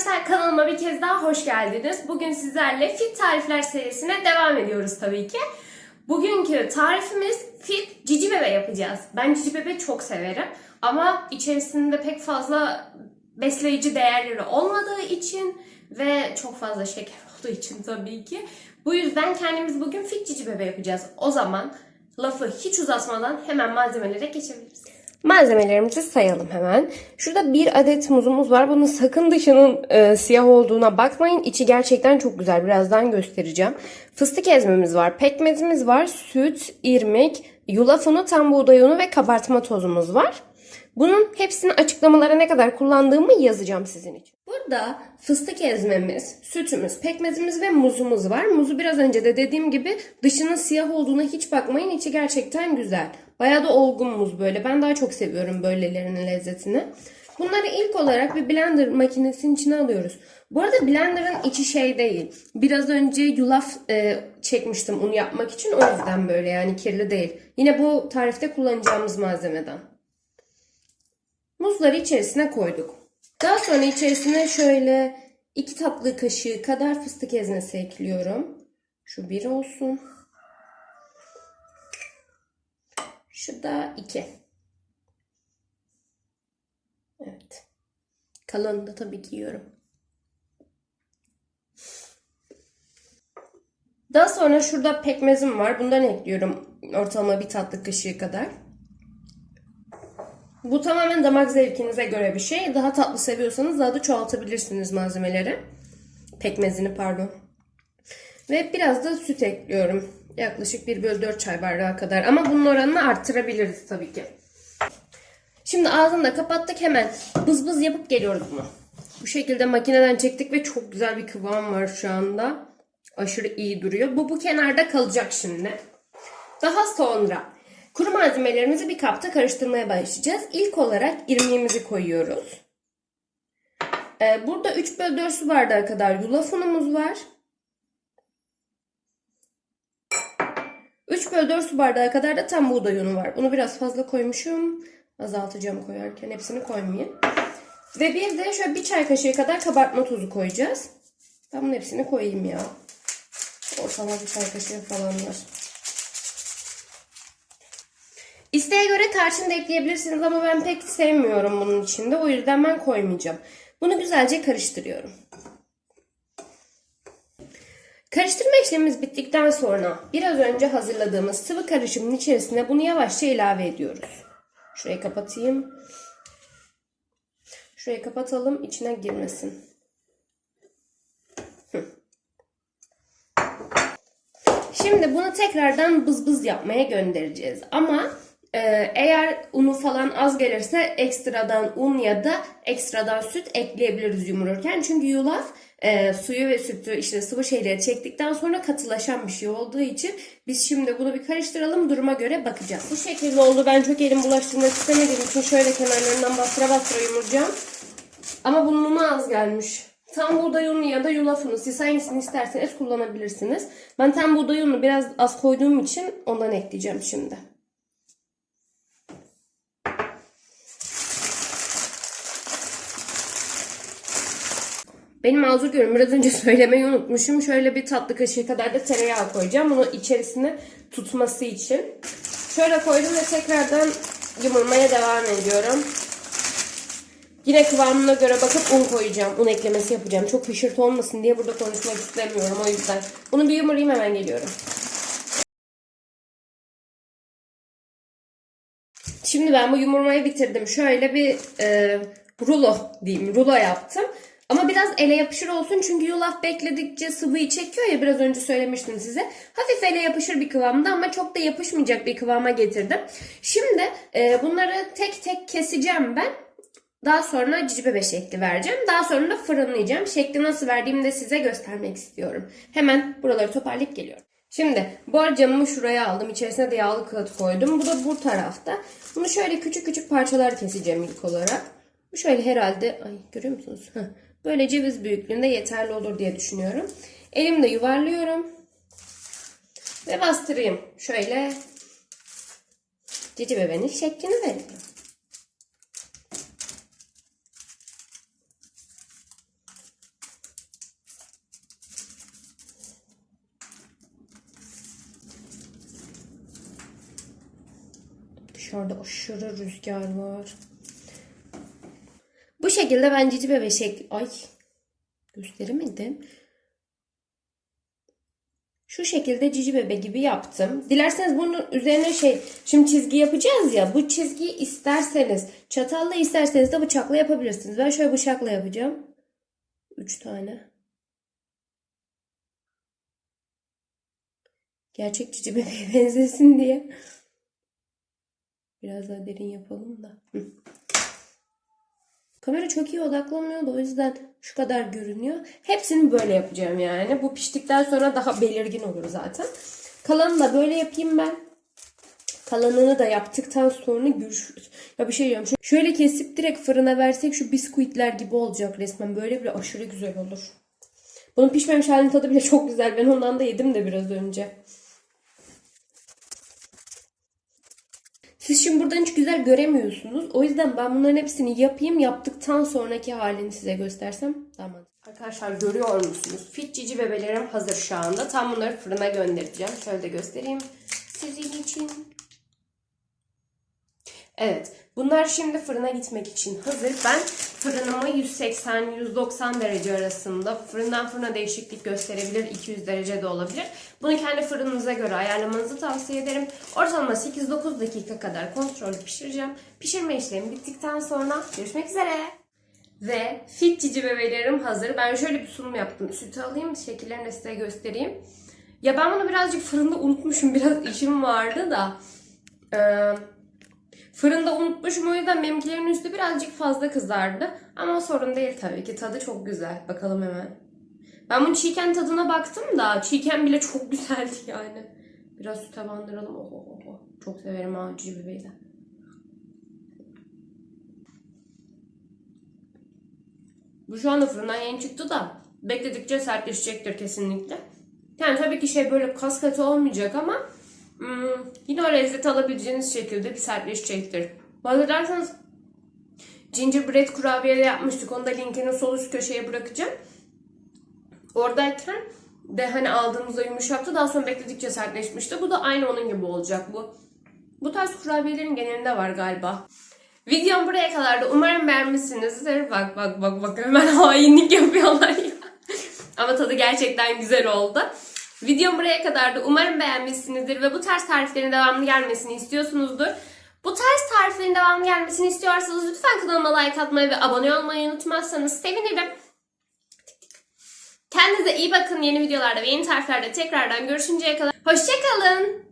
Arkadaşlar kanalıma bir kez daha hoş geldiniz. Bugün sizlerle fit tarifler serisine devam ediyoruz tabii ki. Bugünkü tarifimiz fit cici bebe yapacağız. Ben cici bebe çok severim ama içerisinde pek fazla besleyici değerleri olmadığı için ve çok fazla şeker olduğu için tabii ki. Bu yüzden kendimiz bugün fit cici bebe yapacağız. O zaman lafı hiç uzatmadan hemen malzemelere geçebiliriz. Malzemelerimizi sayalım hemen. Şurada bir adet muzumuz var. Bunun sakın dışının e, siyah olduğuna bakmayın. İçi gerçekten çok güzel. Birazdan göstereceğim. Fıstık ezmemiz var. Pekmezimiz var. Süt, irmik, yulaf unu, tam buğday unu ve kabartma tozumuz var. Bunun hepsini açıklamalara ne kadar kullandığımı yazacağım sizin için. Burada fıstık ezmemiz, sütümüz, pekmezimiz ve muzumuz var. Muzu biraz önce de dediğim gibi dışının siyah olduğuna hiç bakmayın. İçi gerçekten güzel. Bayağı da olgun muz böyle. Ben daha çok seviyorum böylelerinin lezzetini. Bunları ilk olarak bir blender makinesinin içine alıyoruz. Bu arada blenderın içi şey değil. Biraz önce yulaf e, çekmiştim un yapmak için. O yüzden böyle yani kirli değil. Yine bu tarifte kullanacağımız malzemeden. Muzları içerisine koyduk. Daha sonra içerisine şöyle iki tatlı kaşığı kadar fıstık ezmesi ekliyorum. Şu bir olsun. Şu da iki. Evet. Kalanını da tabii ki yiyorum. Daha sonra şurada pekmezim var. Bundan ekliyorum ortalama bir tatlı kaşığı kadar. Bu tamamen damak zevkinize göre bir şey. Daha tatlı seviyorsanız daha da çoğaltabilirsiniz malzemeleri. Pekmezini pardon. Ve biraz da süt ekliyorum. Yaklaşık 1 bölü 4 çay bardağı kadar. Ama bunun oranını arttırabiliriz tabii ki. Şimdi ağzını da kapattık. Hemen bız bız yapıp geliyoruz bunu. Bu şekilde makineden çektik ve çok güzel bir kıvam var şu anda. Aşırı iyi duruyor. Bu bu kenarda kalacak şimdi. Daha sonra kuru malzemelerimizi bir kapta karıştırmaya başlayacağız. İlk olarak irmiğimizi koyuyoruz. Ee, burada 3 bölü 4 su bardağı kadar yulaf unumuz var. 3 bölü 4 su bardağı kadar da tam buğday unu var. Bunu biraz fazla koymuşum. Azaltacağım koyarken. Hepsini koymayayım. Ve bir de şöyle bir çay kaşığı kadar kabartma tozu koyacağız. Ben bunun hepsini koyayım ya. Ortalama bir çay kaşığı falan var. İsteğe göre tarçın da ekleyebilirsiniz ama ben pek sevmiyorum bunun içinde. O yüzden ben koymayacağım. Bunu güzelce karıştırıyorum. Karıştırma işlemimiz bittikten sonra biraz önce hazırladığımız sıvı karışımın içerisine bunu yavaşça ilave ediyoruz. Şurayı kapatayım. Şurayı kapatalım içine girmesin. Şimdi bunu tekrardan bız bız yapmaya göndereceğiz. Ama eğer unu falan az gelirse ekstradan un ya da ekstradan süt ekleyebiliriz yumururken. Çünkü yulaf e, suyu ve sütü işte sıvı şeyleri çektikten sonra katılaşan bir şey olduğu için biz şimdi bunu bir karıştıralım duruma göre bakacağız. Bu şekilde oldu. Ben çok elim bulaştırmak istemediğim için şöyle kenarlarından bastıra bastıra yumuracağım. Ama bunun unu az gelmiş. Tam buğday unu ya da yulaf unu. Siz hangisini isterseniz kullanabilirsiniz. Ben tam buğday ununu biraz az koyduğum için ondan ekleyeceğim şimdi. Benim mazur görün biraz önce söylemeyi unutmuşum. Şöyle bir tatlı kaşığı kadar da tereyağı koyacağım. Bunu içerisine tutması için. Şöyle koydum ve tekrardan yumurmaya devam ediyorum. Yine kıvamına göre bakıp un koyacağım. Un eklemesi yapacağım. Çok fışırt olmasın diye burada konuşmak istemiyorum o yüzden. Bunu bir yumurayım hemen geliyorum. Şimdi ben bu yumurmayı bitirdim. Şöyle bir e, rulo diyeyim. Rulo yaptım. Ama biraz ele yapışır olsun çünkü yulaf bekledikçe sıvıyı çekiyor ya biraz önce söylemiştim size. Hafif ele yapışır bir kıvamda ama çok da yapışmayacak bir kıvama getirdim. Şimdi e, bunları tek tek keseceğim ben. Daha sonra cici bebe şekli vereceğim. Daha sonra da fırınlayacağım. Şekli nasıl verdiğimi de size göstermek istiyorum. Hemen buraları toparlayıp geliyorum. Şimdi borcamımı şuraya aldım. İçerisine de yağlı kağıt koydum. Bu da bu tarafta. Bunu şöyle küçük küçük parçalar keseceğim ilk olarak. Bu şöyle herhalde ay görüyor musunuz? Heh. Böyle ceviz büyüklüğünde yeterli olur diye düşünüyorum. Elimle yuvarlıyorum. Ve bastırayım. Şöyle cici bebenin şeklini veriyorum. Dışarıda aşırı rüzgar var. Bu şekilde ben cici bebe şekli... Ay gösteremedim. Şu şekilde cici bebe gibi yaptım. Dilerseniz bunun üzerine şey, şimdi çizgi yapacağız ya. Bu çizgiyi isterseniz çatalla isterseniz de bıçakla yapabilirsiniz. Ben şöyle bıçakla yapacağım. Üç tane. Gerçek cici bebeğe benzesin diye. Biraz daha derin yapalım da. Kamera çok iyi odaklamıyor da o yüzden şu kadar görünüyor. Hepsini böyle yapacağım yani. Bu piştikten sonra daha belirgin olur zaten. Kalanını da böyle yapayım ben. Kalanını da yaptıktan sonra görüşürüz. Ya bir şey. Şu- Şöyle kesip direkt fırına versek şu bisküvitler gibi olacak resmen. Böyle bile aşırı güzel olur. Bunun pişmemiş halinin tadı bile çok güzel. Ben ondan da yedim de biraz önce. Siz şimdi buradan hiç güzel göremiyorsunuz. O yüzden ben bunların hepsini yapayım. Yaptıktan sonraki halini size göstersem mantıklı. Arkadaşlar görüyor musunuz? Fit cici bebelerim hazır şu anda. Tam bunları fırına göndereceğim. Şöyle de göstereyim sizin için. Evet. Bunlar şimdi fırına gitmek için hazır. Ben fırınımı 180-190 derece arasında fırından fırına değişiklik gösterebilir. 200 derece de olabilir. Bunu kendi fırınınıza göre ayarlamanızı tavsiye ederim. Ortalama 8-9 dakika kadar kontrollü pişireceğim. Pişirme işlemi bittikten sonra görüşmek üzere. Ve fit cici bebelerim hazır. Ben şöyle bir sunum yaptım. Sütü alayım, şekillerini de size göstereyim. Ya ben bunu birazcık fırında unutmuşum. Biraz işim vardı da. Ee, Fırında unutmuşum o yüzden benimkilerin üstü birazcık fazla kızardı. Ama sorun değil tabii ki. Tadı çok güzel. Bakalım hemen. Ben bunun çiğken tadına baktım da çiğken bile çok güzeldi yani. Biraz süte bandıralım. Oh, oh, oh, oh. Çok severim ha cici bebeği de. Bu şu anda fırından yeni çıktı da bekledikçe sertleşecektir kesinlikle. Yani tabii ki şey böyle kas olmayacak ama Hmm, yine o lezzeti alabileceğiniz şekilde bir sertleşecektir. Bana derseniz gingerbread kurabiye de yapmıştık. Onu da linkini sol üst köşeye bırakacağım. Oradayken de hani aldığımızda yumuşaktı. Daha sonra bekledikçe sertleşmişti. Bu da aynı onun gibi olacak bu. Bu tarz kurabiyelerin genelinde var galiba. Videom buraya kadardı. Umarım beğenmişsinizdir. Bak bak bak bak hemen hainlik yapıyorlar ya. Ama tadı gerçekten güzel oldu. Videom buraya kadardı. Umarım beğenmişsinizdir ve bu tarz tariflerin devamlı gelmesini istiyorsunuzdur. Bu tarz tariflerin devamlı gelmesini istiyorsanız lütfen kanalıma like atmayı ve abone olmayı unutmazsanız sevinirim. Kendinize iyi bakın. Yeni videolarda ve yeni tariflerde tekrardan görüşünceye kadar. Hoşçakalın.